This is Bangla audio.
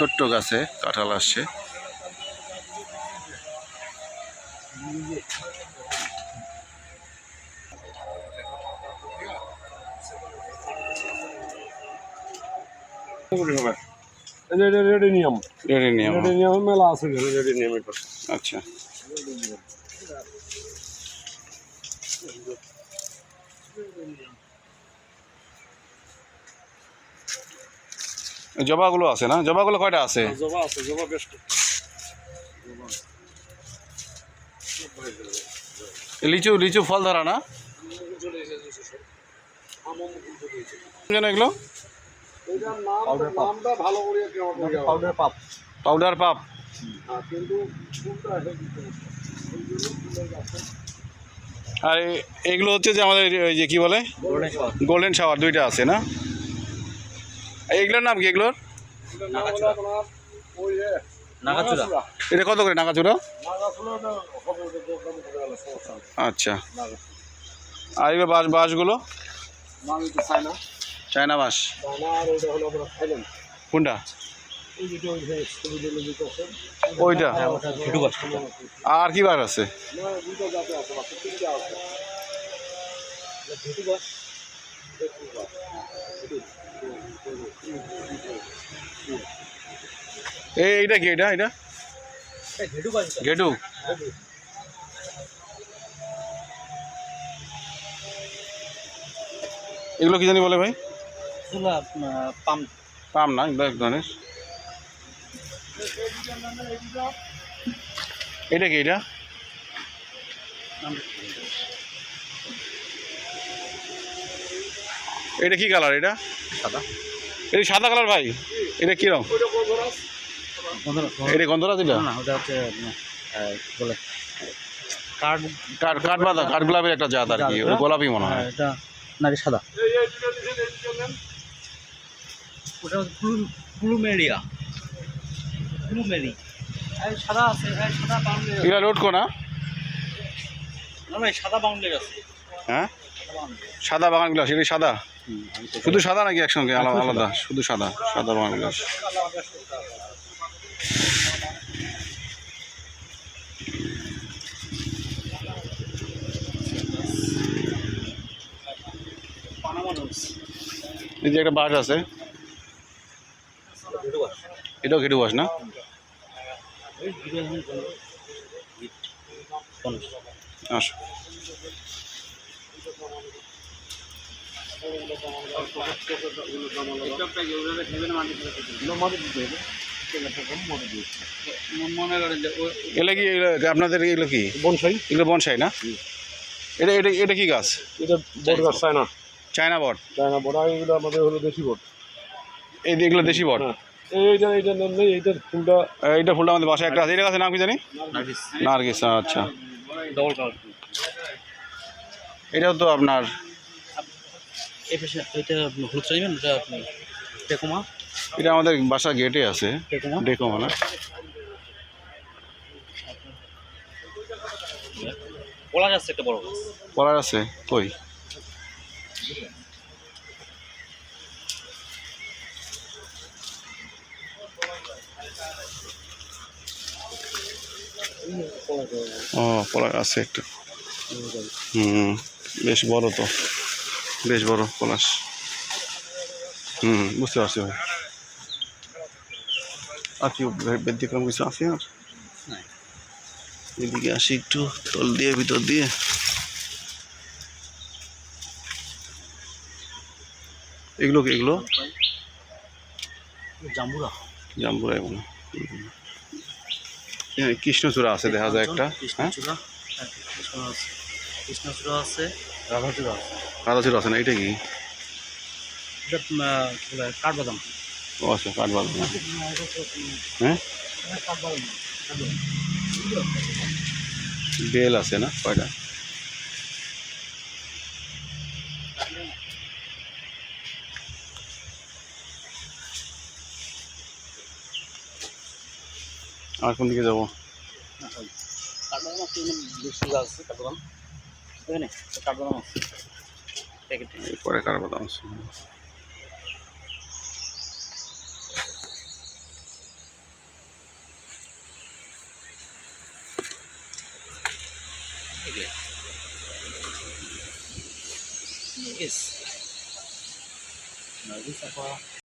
ছোট্ট গাছে কাঁঠাল আসছে। রেডিনিয়াম রেডিনিয়াম রেডিনিয়াম মেলা আছে রেডিনিয়াম আচ্ছা। জবাগুলো আছে না? জবাগুলো কয়টা আছে? জবা আছে জবা বেশ লিচু লিচু ফল ধরা না? এগুলো? পাউডার পাপ পাউডার পাপ আর এগুলো হচ্ছে যে আমাদের ওই যে কি বলে? গোল্ডেন শাওয়ার দুইটা আছে না? এগুলোর নাম কি এগুলোর? এটা কত করে নেই। আচ্ছা। আর এগুলো বাঁশ বাঁশগুলো চায়না থাইল্যান্ড কোনটা? ওইটা। বাস আর কি বাঁশ আছে? না দুটো জাতে আছে বাকি তিনটা আছে ভেটু গাছ ভেটু গাছ এই এইটা কি এটা? এটা? গেটু এগুলো কি জানি বলে ভাই? পাম পাম না এগুলো এক ধরনের এটা কি এটা? এটা কি কালার এটা? সাদা। এটা সাদা কালার ভাই এটা কিরম এটা গন্ধরাজ এটা না ওটা হচ্ছে বলে? কার্ড কাঠ কাঠ বাঁধা কাঠ গোলাপের একটা জাত আর কি গোলাপি মনে হয়। এটা নাকি সাদা? ওটা প্লুমেরিয়া প্লুমেরি সাদা আছে সাদা বাউন্ডারি এটা লোড কোনা না না সাদা বাউন্ডারি আছে। হ্যাঁ? সাদা বাগান বিলাস এটা সাদা? হুম, শুধু সাদা নাকি একসঙ্গে? আলাদা আলাদা শুধু সাদা সাদা বাগান রোজ। এই যে একটা বাস আছে এটাও ঘেটু বাস না? আসো মাটি মনে করেন যে এগুলো কি আপনাদের এগুলো কি? বনসাই। এগুলো বনসাই না? এটা এটা এটা কি গাছ? এটা বড় গাছ চায়না। চায়না বট। চায়না বড় আর এগুলো আমাদের হলো দেশি বট। এই যে এগুলো দেশি বট? হ্যাঁ। এইটা এইটা নেন নেই এইটার ফুলটা এইটা ফুলটা আমাদের বাসায় একটা আছে। এটা গাছের নাম কি জানি? নার্গিস। আচ্ছা। ডবল কালার এটাও তো আপনার এটা হলুদ চা নেবেন ওটা আপনি টেকোমা। এটা আমাদের বাসা গেটে আছে টেকোমা ডেকো মানে কলা একটা বড় গাছ। পলার আছে কই? ও পলার আছে একটু। হুম বেশ বড় তো। বেশ বড় পলাশ হুম বুঝতে পারছি ভাই। আর কি ব্যতিক্রম কিছু আছে আর? এদিকে আসি একটু তল দিয়ে ভিতর দিয়ে। এগুলো কি এগুলো? জাম্বুরা। হুম। এখানে কৃষ্ণচূড়া আছে দেখা যায় একটা হ্যাঁ? কৃষ্ণচূড়া হ্যাঁ, কৃষ্ণচূড়া আছে। রাধাচূড়া আছে। রাধাচূড়া আছে না এটা কি? কাঠবাদাম। ও আচ্ছা কাঠবাদাম হ্যাঁ বেল আছে না কয়টা আর কোন দিকে যাব? কাঠবাদাম আছে এখানে বেশি গাছ আছে কাঠবাদাম এখানে কাঠবাদাম আছে প্যাকেটে পরে কার বাদাম আছে এটা আপনার কি বলে, বেশি গাছ আছে কাঠবাদাম এখানে কাঠবাদাম আছে প্যাকেটে পরে কার বাদাম